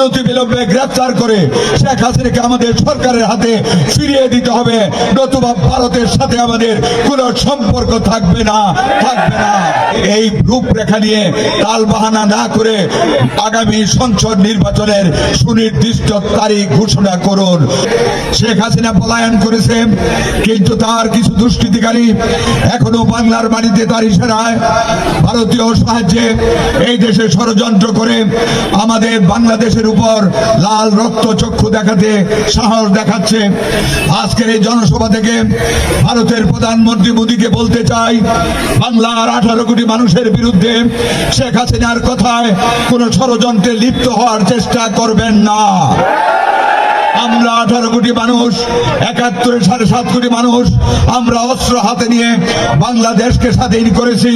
অনতি বিলম্বে গ্রেফতার করে শেখ হাসিনাকে আমাদের সরকারের হাতে ফিরিয়ে দিতে হবে। নতুবা ভারতের সাথে আমাদের কোনো সম্পর্ক থাকবে না থাকবে না। এই রূপরেখা নিয়ে তাল বাহানা না করে আগামী সংসদ নির্বাচনের সুনির্দিষ্ট তারিখ ঘোষণা করুন। শেখ হাসিনা পলায়ন করেছে, কিন্তু তার কিছু দুষ্কৃতিকারী এখনও বাংলার মাটিতে তার ইশারায় ভারতীয় সাহায্যে এই দেশে ষড়যন্ত্র করে আমাদের বাংলাদেশের উপর লাল রক্ত চক্ষু দেখাতে সাহস দেখাচ্ছে। আজকের এই জনসভা থেকে ভারতের প্রধানমন্ত্রী মোদীকে বলতে চাই, বাংলার আঠারো কোটি মানুষের বিরুদ্ধে শেখ হাসিনার কথায় কোনো ষড়যন্ত্রে লিপ্ত হওয়ার চেষ্টা করবেন না। আমরা আঠারো কোটি মানুষ, একাত্তরে সাড়ে সাত কোটি মানুষ, আমরা অস্ত্র হাতে নিয়ে বাংলাদেশকে স্বাধীন করেছি।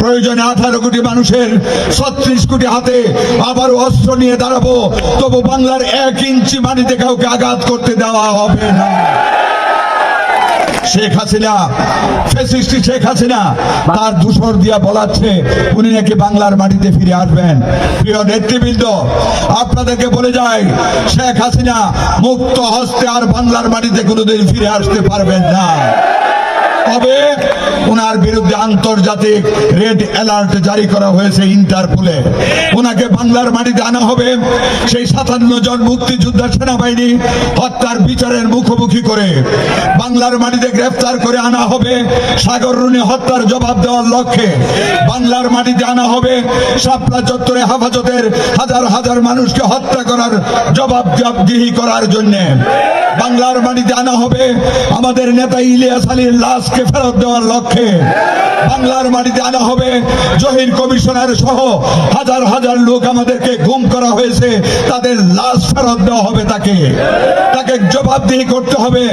প্রয়োজনে আঠারো কোটি মানুষের ছত্রিশ কোটি হাতে আবার অস্ত্র নিয়ে দাঁড়াবো। তবু বাংলার এক ইঞ্চি মাটিতে কাউকে আঘাত করতে দেওয়া হবে না। শেখ হাসিনা, ফেসিস্টি শেখ হাসিনা, তার দূষর দিয়া বলাচ্ছে উনি নাকি বাংলার মাটিতে ফিরে আসবেন। প্রিয় নেতৃবৃন্দ, আপনাদেরকে বলে যাই, শেখ হাসিনা মুক্ত হস্তে আর বাংলার মাটিতে কোনোদিন ফিরে আসতে পারবেন না। তবে ওনার বিরুদ্ধে আন্তর্জাতিক রেড অ্যালার্ট জারি করা হয়েছে ইন্টারপোলে। ওনাকে বাংলার মাটিতে আনা হবে। সেই সাতান্ন জন মুক্তিযোদ্ধা সেনাবাহিনী হত্যার বিচারের মুখোমুখি করে বাংলার মাটিতে গ্রেফতার করে আনা হবে। সাগর রুনি হত্যার জবাব দেওয়ার লক্ষ্যে বাংলার মাটিতে আনা হবে। শাপলা চত্বরে হেফাজতের হাজার হাজার মানুষকে হত্যা করার জবাব জবাবদিহি করার জন্য বাংলার মাটিতে আনা হবে। আমাদের নেতা ইলিয়াস আলীর লাশকে ফেরত দেওয়ার লক্ষ্যে বাংলার মাটিতে আনা হবে। জহির কমিশনার সহ হাজার হাজার লোক আমাদেরকে গুম করা হয়েছে। তাদের লাশ ফেরত দেওয়া হবে তাকে। তাকে জবাবদিহি করতে হবে।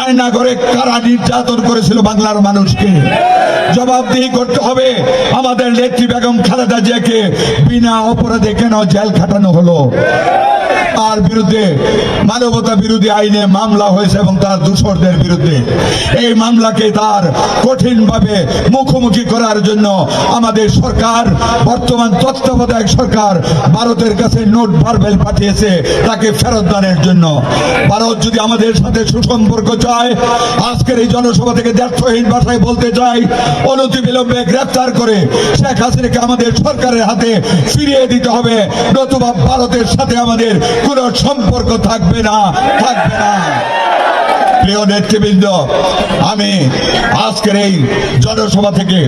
আয়না করে কারা নির্যাতন করেছিল বাংলার মানুষকে। জবাবদিহি করতে হবে। আমাদের নেত্রী বেগম খালেদা জিয়াকে বিনা অপরাধে কেন জেল খাটানো হলো? তার বিরুদ্ধে, মানবতা বিরোধী আইনে মামলা হয়েছে এবং তার দূষরদের বিরুদ্ধে। এই মামলাকে তার কঠিনভাবে মুখোমুখি করার জন্য আমাদের সরকার, বর্তমান তত্ত্বাবধায়ক সরকার ভারতের কাছে নোট বারবেল পাঠিয়েছে তাকে ফেরত দানের জন্য। ভারত যদি আমাদের সাথে সুসম্পর্ক চায়, আজকের এই জনসভা থেকে ব্যর্থহীন ভাষায় বলতে চাই, অনতি বিলম্বে গ্রেফতার করে শেখ হাসিনাকে আমাদের সরকারের হাতে ফিরিয়ে দিতে হবে, নতুবা ভারতের সাথে আমাদের কোনো সম্পর্ক থাকবে না থাকবে না। প্রিয় নেতৃবৃন্দ, আমি আজকের এই জনসভা থেকে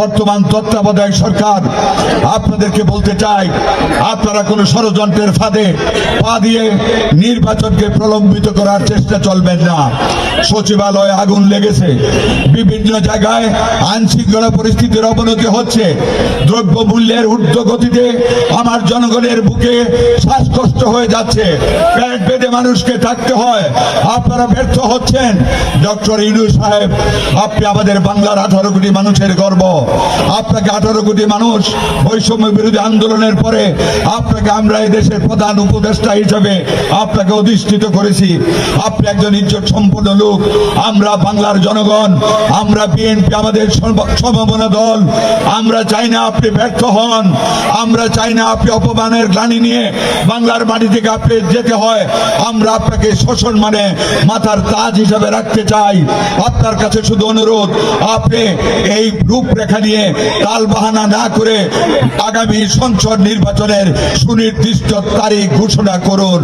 বর্তমান তত্ত্বাবধায়ক সরকার আপনাদেরকে বলতে চাই, আপনারা কোনো ষড়যন্ত্রের ফাঁদে পা দিয়ে নির্বাচনকে প্রলম্বিত করার চেষ্টা চলবেন না। সচিবালয়ে আগুন লেগেছে। বিভিন্ন জায়গায় আইন শৃঙ্খলা পরিস্থিতির অবনতি হচ্ছে। দ্রব্য মূল্যের ঊর্ধ্ব গতিতে আমার জনগণের বুকে শ্বাসকষ্ট হয়ে যাচ্ছে। পেট বেঁধে মানুষকে থাকতে হয়। আপনারা ব্যর্থ হচ্ছেন ডক্টর ইনু সাহেব, আপনি আমাদের বাংলার আঠারো কোটি মানুষের গর্ব। আপনাকে আঠারো কোটি মানুষ বৈষম্য বিরোধী আন্দোলনের পরে আপনাকে আমরা এই দেশের প্রধান উপদেষ্টা হিসেবে আপনাকে অধিষ্ঠিত করেছি। আপনি একজন ইজ্জত সম্পন্ন লোক। আমরা বাংলার জনগণ, আমরা বিএনপি, আমাদের সমমনা দল। আমরা চাই না আপনি ব্যর্থ হন। আমরা চাই না আপনি অপমানের গ্লানি নিয়ে বাংলার মাটি থেকে আপনি যেতে হয়। আমরা আপনাকে শোষণ মানে মাথার তাজ হিসাবে রাখতে চাই। আপনার কাছে শুধু অনুরোধ, আপনি এই রূপরেখা নিয়ে তাল বাহানা না করে আগামী সংসদ নির্বাচনের সুনির্দিষ্ট তারিখ ঘোষণা করুন।